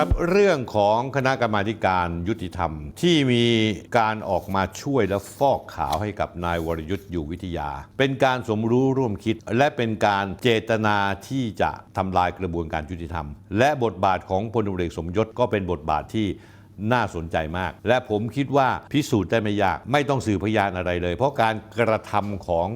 ครับเรื่องของคณะกรรมาการยุติธรรม ที่มีการออกมาช่วยและฟอกขาวให้กับนายวรยุทธ์อยู่วิทยา เป็นการสมรู้ร่วมคิด และเป็นการเจตนาที่จะทำลายกระบวนการยุติธรรม และบทบาทของพลตำรวจเอกสมยศก็เป็นบทบาทที่น่าสนใจมาก และผมคิดว่าพิสูจน์ได้ไม่ยาก ไม่ต้องสืบพยานอะไรเลย เพราะการกระทำของ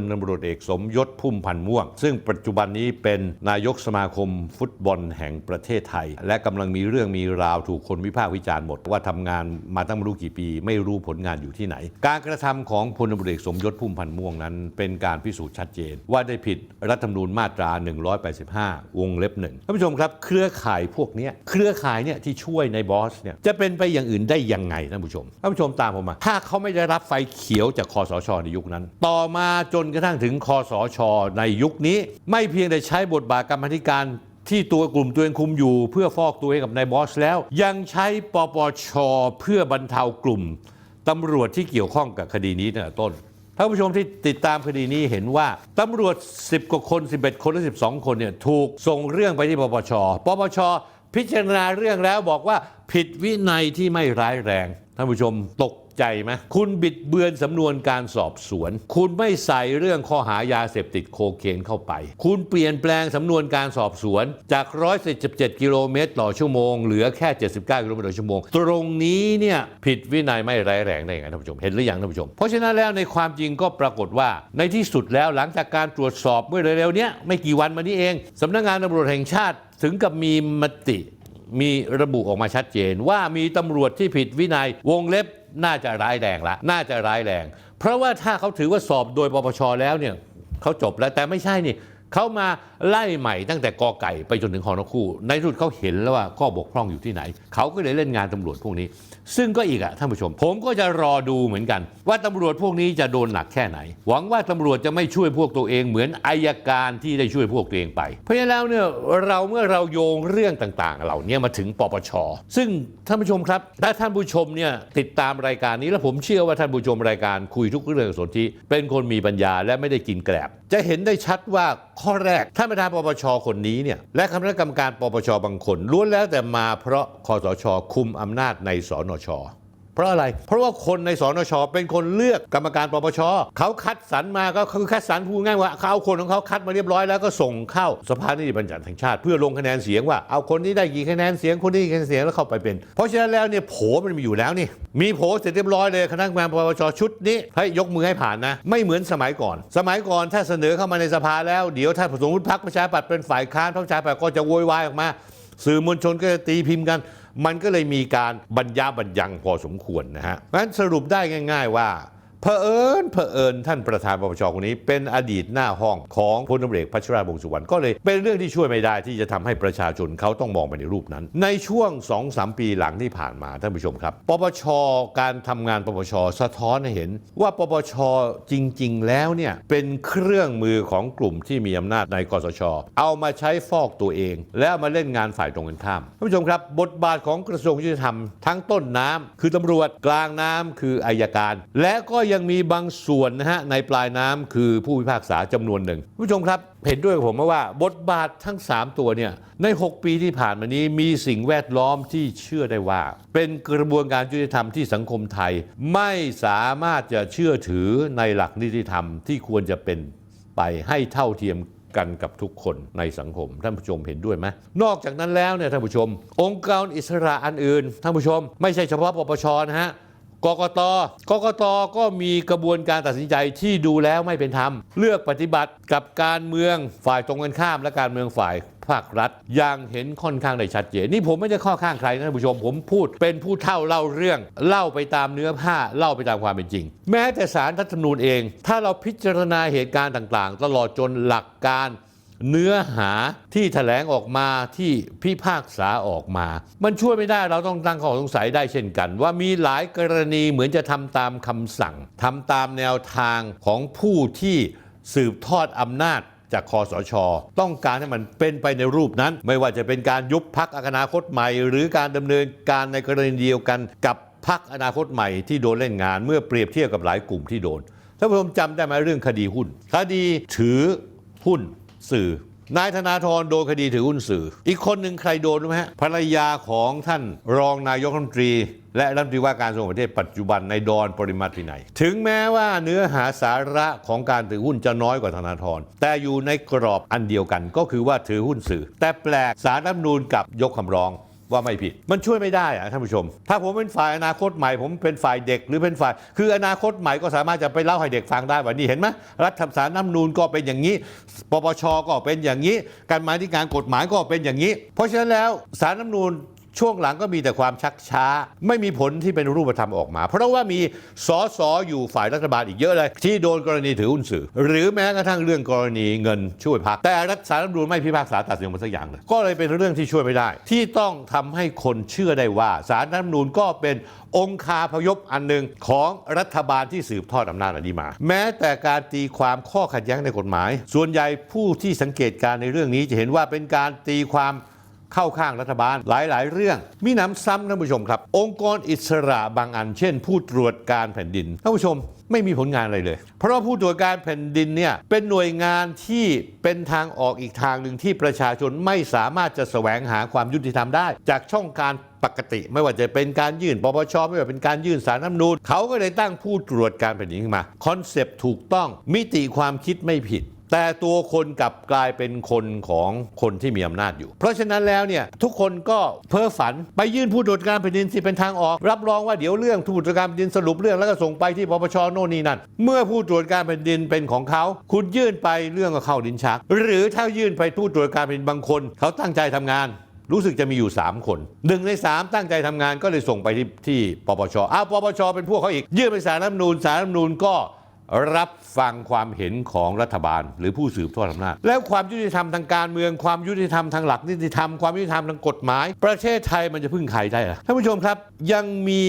ลตำรวจเอกสมยศพุ่มพันธ์ม่วง ซึ่งปัจจุบันนี้เป็นนายกสมาคมฟุตบอลแห่งประเทศไทย และกำลังมีเรื่องมีราวถูกคนวิพากษ์วิจารณ์หมด ว่าทำงานมาตั้งไม่รู้กี่ปี ไม่รู้ผลงานอยู่ที่ไหน การกระทำของพลตำรวจเอกสมยศพุ่มพันธ์ม่วงนั้น เป็นการพิสูจน์ชัดเจน ว่าได้ผิดรัฐธรรมนูญมาตรา 185 วงเล็บหนึ่งท่านผู้ชมครับ เครือข่ายพวกนี้เครือข่ายเนี่ยที่ช่วยในบอสเนี่ยจะเป็นไปอย่างอื่นได้ยังไงท่านผู้ชมท่านผู้ชมตามผมมาถ้าเขาไม่ได้รับไฟเขียวจากคอสชในยุคนั้น ต่อมาจนกระทั่งถึงคอสชในยุคนี้ ไม่เพียงแต่ใช้บทบาทกรรมธิการที่ตัวกลุ่มตัวเองคุมอยู่ เพื่อฟอกตัวเองกับนายบอสแล้ว ยังใช้ปปชเพื่อบรรเทากลุ่มตำรวจที่เกี่ยวข้องกับคดีนี้ตั้งแต่ต้นท่านผู้ชมที่ติดตามคดีนี้เห็นว่าตำรวจ 10 กว่าคน 11 คนหรือ 12 คนเนี่ยถูกส่งเรื่องไปที่ปปช ปปช พิจารณาเรื่องแล้วบอกว่าผิดวินัยที่ไม่ร้ายแรง ท่านผู้ชมตก ใจไหมคุณบิดเบือนสำนวนการสอบสวน คุณไม่ใส่เรื่องข้อหายาเสพติดโคเคนเข้าไป คุณเปลี่ยนแปลงสำนวนการสอบสวนจาก117กิโลเมตรต่อชั่วโมง เหลือแค่ 79 กิโลเมตรต่อชั่วโมง ตรงนี้เนี่ยผิดวินัยไม่ร้ายแรงได้ยังไงท่านผู้ชม เห็นหรือยังท่านผู้ชม เพราะฉะนั้นแล้วในความจริงก็ปรากฏว่าในที่สุดแล้วหลังจากการตรวจสอบเมื่อเร็วๆเนี้ยไม่กี่วันมานี้เองสำนักงานตำรวจแห่งชาติถึงกับมีมติมีระบุออกมาชัดเจนว่ามีตำรวจที่ผิดวินัย วงเล็บ น่าจะร้ายแรงละน่าจะร้ายแรง เพราะว่าถ้าเขาถือว่าสอบโดยปปชแล้วเนี่ยเขาจบแล้วแต่ไม่ใช่นี่ เขามาไล่ใหม่ตั้งแต่กอไก่ไปจนถึงคอนกคู่ ในสุดเขาเห็นแล้วว่าข้อบกพร่องอยู่ที่ไหน เขาก็เลยเล่นงานตำรวจพวกนี้ ซึ่งก็อีกอะท่านผู้ชม ผมก็จะรอดูเหมือนกัน ว่าตำรวจพวกนี้จะโดนหนักแค่ไหน หวังว่าตำรวจจะไม่ช่วยพวกตัวเองเหมือนอายการที่ได้ช่วยพวกตัวเองไป เพราะฉะนั้นแล้วเนี่ยเราเมื่อเราโยงเรื่องต่างๆ เหล่านี้มาถึงปปช ซึ่งท่านผู้ชมครับ ถ้าท่านผู้ชมเนี่ยติดตามรายการนี้แล้วผมเชื่อว่าท่านผู้ชมรายการคุยทุกเรื่องสนธิเป็นคนมีปัญญาและไม่ได้กินแกลบ จะเห็นได้ชัดว่าข้อแรกท่านประธานปปชคนนี้เนี่ยและคณะกรรมการปปชบางคนล้วนแล้วแต่มาเพราะคอสชคุมอำนาจในสนช เพราะอะไร เพราะว่าคนในสนชเป็นคนเลือกกรรมการปปชเขาคัดสรรมาก็คือคัดสรรพูดง่ายว่าเขาเอาคนของเขาคัดมาเรียบร้อยแล้วก็ส่งเข้าสภานิติบัญญัติแห่งชาติ เพื่อลงคะแนนเสียงว่าเอาคนนี้ได้กี่คะแนนเสียงคนนี้กี่คะแนนเสียงแล้วเข้าไปเป็น เพราะฉะนั้นแล้วเนี่ยโผมันมีอยู่แล้วนี่มีโผเสร็จเรียบร้อยเลยคณะกรรมการปปชชุดนี้ให้ยกมือให้ผ่านนะ ไม่เหมือนสมัยก่อน สมัยก่อนถ้าเสนอเข้ามาในสภาแล้วเดี๋ยวถ้าสมมติพรรคประชาธิปัตย์เป็นฝ่ายค้านพรรคประชาธิปัตย์ก็จะโวยวายออกมา สื่อมวลชนก็จะตีพิมพ์กัน มันก็เลยมีการบรรยาบรรยังพอสมควรนะฮะเพราะฉะนั้นสรุปได้ง่าย ๆ ว่า เผอิญเผอิญท่านประธานปปชคนนี้เป็นอดีตหน้าห้องของพลตำรวจเอกพัชราวงศ์สุวรรณก็เลยเป็นเรื่องที่ช่วยไม่ได้ที่จะทำให้ประชาชนเขาต้องมองไปในรูปนั้น ในช่วง2อสปีหลังที่ผ่านมาท่านผู้ชมครับปปชการทำงานปปชสะท้อนให้เห็น ว่าปปชจริง ๆ แล้วเนี่ยเป็นเครื่องมือของกลุ่มที่มีอำนาจในกสช เอามาใช้ฟอกตัวเอง แล้วมาเล่นงานฝ่ายตรงกันข้ามท่านผู้ชมครับ บทบาทของกระทรวงยุติธรรมทั้งต้นน้ำคือตำรวจกลางน้ำคืออายการ และก็ยังมีบางส่วนนะฮะในปลายน้ำคือผู้พิพากษาจำนวนหนึ่งผู้ชมครับ เห็นด้วยกับผมไหมว่า บทบาททั้ง 3 ตัวเนี่ยใน 6 ปีที่ผ่านมานี้มีสิ่งแวดล้อมที่เชื่อได้ว่า เป็นกระบวนการยุติธรรมที่สังคมไทย ไม่สามารถจะเชื่อถือในหลักนิติธรรมที่ควรจะเป็นไปให้เท่าเทียมกันกับทุกคนในสังคมท่านผู้ชมเห็นด้วยไหมนอกจากนั้นแล้วเนี่ยท่านผู้ชม องค์กรอิสระอันอื่นท่านผู้ชม ไม่ใช่เฉพาะปปชนะฮะ กกตกกตก็มีกระบวนการตัดสินใจที่ดูแล้วไม่เป็นธรรม เลือกปฏิบัติกับการเมืองฝ่ายตรงกันข้าม และการเมืองฝ่ายภาครัฐอย่างเห็นค่อนข้างได้ชัดเจนนี่ผมไม่ได้ข้อข้างใครนะท่านผู้ชม ผมพูดเป็นผู้เท่าเล่าเรื่อง เล่าไปตามเนื้อผ้าเล่าไปตามความเป็นจริง แม้แต่สารรัฐธรรมนูญเอง ถ้าเราพิจารณาเหตุการณ์ต่างๆ ตลอดจนหลักการ เนื้อหาที่แถลงออกมาที่พิพากษาออกมา มันช่วยไม่ได้เราต้องตั้งข้อสงสัยได้เช่นกัน ว่ามีหลายกรณีเหมือนจะทำตามคำสั่งทำตามแนวทางของผู้ที่สืบทอดอำนาจจากคอสช ต้องการให้มันเป็นไปในรูปนั้น ไม่ว่าจะเป็นการยุบพักอนาคตใหม่ หรือการดำเนินการในกรณีเดียวกันกับพักอนาคตใหม่ที่โดนเล่นงาน เมื่อเปรียบเทียบกับหลายกลุ่มที่โดนท่านผู้ชมจำได้ไหมเรื่องคดีหุ้น คดีถือหุ้น สื่อนายธนาธรโดนคดีถือหุ้นสื่อ อีกคนหนึ่งใครโดนรู้ไหมฮะภรรยาของท่านรองนายกรัฐมนตรี และรัฐมนตรีว่าการกระทรวงประเทศปัจจุบันในดอนปริมาตรวินัยถึงแม้ว่าเนื้อหาสาระของการถือหุ้นจะน้อยกว่าธนาธรแต่อยู่ในกรอบอันเดียวกันก็คือว่าถือหุ้นสื่อ แต่แปลกสารรัฐมนูลกับยกคำร้อง ว่าไม่ผิด มันช่วยไม่ได้อะท่านผู้ชม ถ้าผมเป็นฝ่ายอนาคตใหม่ ผมเป็นฝ่ายเด็กหรือเป็นฝ่าย คืออนาคตใหม่ก็สามารถจะไปเล่าให้เด็กฟังได้ว่านี่เห็นไหมรัฐธรรมนูญน้ำนูนก็เป็นอย่างนี้ปปชก็เป็นอย่างนี้ การมาที่การกฎหมายก็เป็นอย่างนี้ เพราะฉะนั้นแล้วสารน้ำนูน ช่วงหลังก็มีแต่ความชักช้า ไม่มีผลที่เป็นรูปธรรมออกมา เพราะว่ามีสอสออยู่ฝ่ายรัฐบาลอีกเยอะเลย ที่โดนกรณีถือหุ้นสื่อ หรือแม้กระทั่งเรื่องกรณีเงินช่วยพัก แต่รัฐสารรัฐมนูญไม่พิพากษาตัดสินมาสักอย่างเลย ก็เลยเป็นเรื่องที่ช่วยไม่ได้ ที่ต้องทำให้คนเชื่อได้ว่าสารรัฐมนูญก็เป็นองคาพยพอันหนึ่งของรัฐบาลที่สืบทอดอำนาจอันนี้มา แม้แต่การตีความข้อขัดแย้งในกฎหมาย ส่วนใหญ่ผู้ที่สังเกตการในเรื่องนี้จะเห็นว่าเป็นการตีความ เข้าข้างรัฐบาลหลายๆ เรื่อง มีน้ำซ้ำท่านผู้ชมครับ องค์กรอิสระบางอัน เช่น ผู้ตรวจการแผ่นดินท่านผู้ชมไม่มีผลงานอะไรเลย เพราะว่าผู้ตรวจการแผ่นดินเนี่ยเป็นหน่วยงานที่เป็นทางออกอีกทางหนึ่งที่ประชาชนไม่สามารถจะแสวงหาความยุติธรรมได้ จากช่องการปกติ ไม่ว่าจะเป็นการยื่นปปชไม่ว่าเป็นการยื่นสารน้ำนูนเขาก็เลยตั้งผู้ตรวจการแผ่นดินขึ้นมาคอนเซปต์ถูกต้องมิติความคิดไม่ผิด แต่ตัวคนกลับกลายเป็นคนของคนที่มีอำนาจอยู่ เพราะฉะนั้นแล้วเนี่ยทุกคนก็เพ้อฝันไปยื่นผู้ตรวจการแผ่นดินที่เป็นทางออก รับรองว่าเดี๋ยวเรื่องผู้ตรวจการแผ่นดินสรุปเรื่องแล้วก็ส่งไปที่ปปชโน่นนี่นั่นเมื่อผู้ตรวจการแผ่นดินเป็นของเขา คุณยื่นไปเรื่องก็เข้าดินชัก หรือถ้ายื่นไปผู้ตรวจการแผ่นดินบางคน เขาตั้งใจทำงานรู้สึกจะมีอยู่ 3 คนหนึ่งใน 3 ตั้งใจทำงานก็เลยส่งไปที่ที่ปปชอ้าวปปชเป็นพวกเขาอีก ยื่นไปสารรัฐมนูญสารรัฐมนูญก็ รับฟังความเห็นของรัฐบาล หรือผู้สืบทอดอำนาจแล้วความยุติธรรมทางการเมืองความยุติธรรมทางหลักนิติธรรมความยุติธรรมทางกฎหมาย ประเทศไทยมันจะพึ่งใครได้ล่ะท่านผู้ชมครับ ยังมี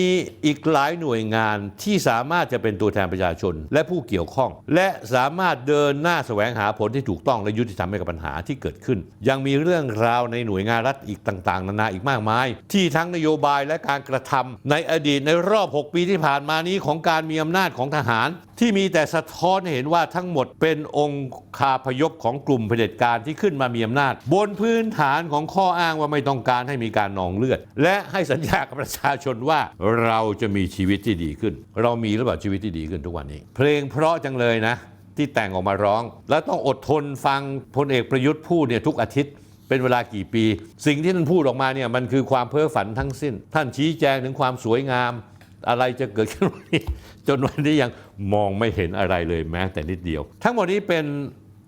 อีกหลายหน่วยงานที่สามารถจะเป็นตัวแทนประชาชน และผู้เกี่ยวข้อง และสามารถเดินหน้าแสวงหาผลที่ถูกต้องและยุติธรรมให้กับปัญหาที่เกิดขึ้น ยังมีเรื่องราวในหน่วยงานรัฐอีกต่าง ๆ นานาอีกมากมาย ที่ทั้งนโยบายและการกระทำในอดีตในรอบ 6 ปีที่ผ่านมานี้ของการมีอำนาจของทหารที่มีแต่สะท้อนเห็นว่าทั้งหมดเป็นองค์คาพยพของกลุ่มเผด็จการที่ขึ้นมามีอำนาจ บนพื้นฐานของข้ออ้างว่าไม่ต้องการให้มีการนองเลือด และให้สัญญากับประชาชนว่าเราจะมีชีวิตที่ดีขึ้น เรามีหรือเปล่าชีวิตที่ดีขึ้นทุกวันนี้ เพลงเพราะจังเลยนะ ที่แต่งออกมาร้อง แล้วต้องอดทนฟังพลเอกประยุทธ์พูดเนี่ยทุกอาทิตย์เป็นเวลากี่ปี สิ่งที่ท่านพูดออกมาเนี่ยมันคือความเพ้อฝันทั้งสิ้น ท่านชี้แจงถึงความสวยงาม อะไรจะเกิดขึ้นวันนี้จนวันนี้ยังมองไม่เห็นอะไรเลยแม้แต่นิดเดียว ทั้งหมดนี้เป็น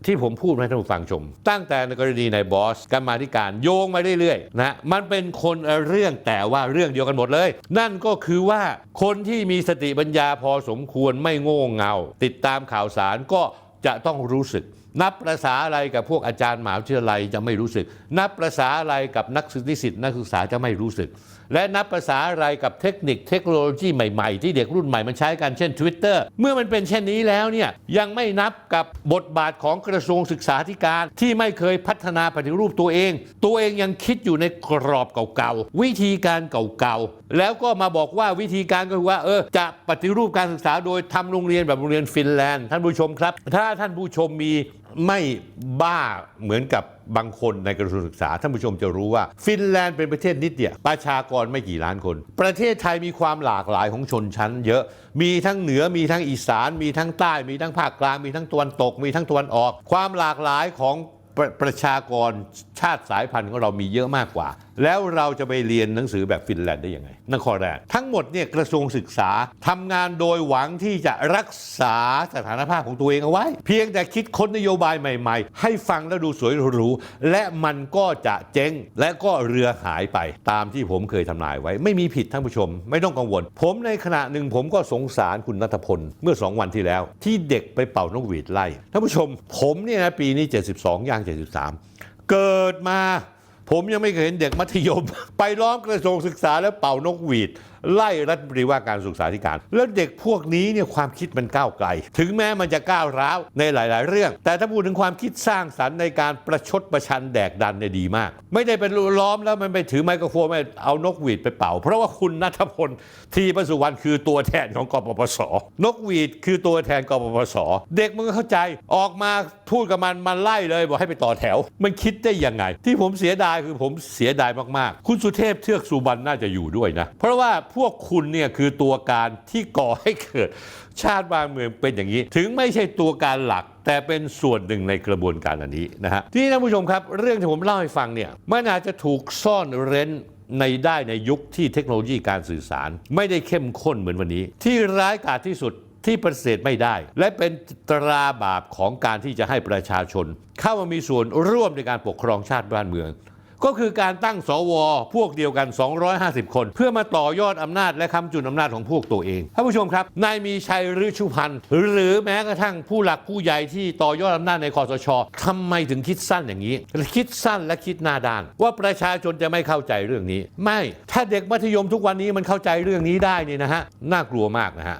ที่ผมพูดให้ท่านผู้ฟังชม ตั้งแต่ในกรณีในบอสการมาธิการโยงมาเรื่อยๆนะมันเป็นคนเรื่องแต่ว่าเรื่องเดียวกันหมดเลย นั่นก็คือว่าคนที่มีสติปัญญาพอสมควรไม่โง่เงา ติดตามข่าวสารก็จะต้องรู้สึก นับประษาอะไรกับพวกอาจารย์มหาวิทยาลัยจะไม่รู้สึก นับประษาอะไรกับนักศึกษานิสิตนักศึกษาจะไม่รู้สึก และนับภาษาอะไรกับเทคนิคเทคโนโลยีใหม่ๆ ที่เด็กรุ่นใหม่มันใช้กันเช่น Twitter เมื่อมันเป็นเช่นนี้แล้วเนี่ยยังไม่นับกับบทบาทของกระทรวงศึกษาธิการ ที่ไม่เคยพัฒนาปฏิรูปตัวเอง ตัวเองยังคิดอยู่ในกรอบเก่าๆวิธีการเก่าๆแล้วก็มาบอกว่าวิธีการก็คือว่าเออจะปฏิรูปการศึกษาโดยทำโรงเรียนแบบโรงเรียนฟินแลนด์ท่านผู้ชมครับ ถ้าท่านผู้ชมมี ไม่บ้าเหมือนกับบางคนในกระทรวงศึกษาท่านผู้ชมจะรู้ว่า ฟินแลนด์เป็นประเทศนิดเดียวประชากรไม่กี่ล้านคน ประเทศไทยมีความหลากหลายของชนชั้น เยอะมีทั้งเหนือมีทั้งอีสาน มีทั้งใต้ มีทั้งภาคกลางมีทั้งตะวันตก มีทั้งตะวันออก ความหลากหลายของประประชากรชาติสายพันธุ์ของเรามีเยอะมากกว่า แล้วเราจะไปเรียนหนังสือแบบฟินแลนด์ได้ยังไงนั่นข้อแรกทั้งหมดเนี่ยกระทรวงศึกษาทำงานโดยหวังที่จะรักษาสถานภาพของตัวเองเอาไว้ เพียงแต่คิดค้นนโยบายใหม่ๆ ให้ฟังแล้วดูสวยหรู และมันก็จะเจ๊งและก็เรือหายไปตามที่ผมเคยทำนายไว้ ไม่มีผิดท่านผู้ชม ไม่ต้องกังวล ผมในขณะหนึ่งผมก็สงสารคุณนัทพลเมื่อ 2 วันที่แล้ว ที่เด็กไปเป่านกหวีดไล่ท่านผู้ชม ผมเนี่ยนะปีนี้ 72ย่าง73 เกิดมา ผมยังไม่เคยเห็นเด็กมัธยม ไปล้อมกระทรวงศึกษาแล้วเป่านกหวีด ไล่รัฐมนตรีว่าการศึกษาธิการ แล้วเด็กพวกนี้เนี่ยความคิดมันก้าวไกล ถึงแม้มันจะก้าวร้าวในหลาย ๆ เรื่อง แต่ถ้าพูดถึงความคิดสร้างสรรค์ในการประชดประชันแดกดันเนี่ยดีมาก ไม่ได้เป็นล้อมแล้วมันไปถือไมโครโฟนมาเอานกหวีดไปเป่า เพราะว่าคุณนัทพลทีประสุวรรณคือตัวแทนของกปปส นกหวีดคือตัวแทนกปปส เด็กมันก็เข้าใจออกมาพูดกับมันมันไล่เลยบอกให้ไปต่อแถว มันคิดได้ยังไง ที่ผมเสียดายายคือผมเสียดายมากๆ คุณสุเทพเทือกสุบรรณน่าจะอยู่ด้วยนะ เพราะว่าพวกคุณเนี่ยคือตัวการที่ก่อให้เกิด ชาติบ้านเมืองเป็นอย่างนี้ ถึงไม่ใช่ตัวการหลัก แต่เป็นส่วนหนึ่งในกระบวนการอันนี้นะฮะที่ท่านผู้ชมครับ เรื่องที่ผมเล่าให้ฟังเนี่ยมันอาจจะถูกซ่อนเร้นในได้ในยุคที่เทคโนโลยีการสื่อสาร ไม่ได้เข้มข้นเหมือนวันนี้ ที่ร้ายกาจที่สุดที่ปฏิเสธไม่ได้ และเป็นตราบาปของการที่จะให้ประชาชน เข้ามามีส่วนร่วมในการปกครองชาติบ้านเมือง ก็คือการตั้งสว พวกเดียวกัน 250 คน เพื่อมาต่อยอดอำนาจและคำจุนอำนาจของพวกตัวเองท่านผู้ชมครับนายมีชัยฤชุพันธ์หรือแม้กระทั่งผู้หลักผู้ใหญ่ที่ต่อยอดอำนาจในคอสชทำไมถึงคิดสั้นอย่างนี้ คิดสั้นและคิดหน้าด้าน ว่าประชาชนจะไม่เข้าใจเรื่องนี้ ไม่ถ้าเด็กมัธยมทุกวันนี้มันเข้าใจเรื่องนี้ได้นี่นะฮะน่ากลัวมากนะฮะ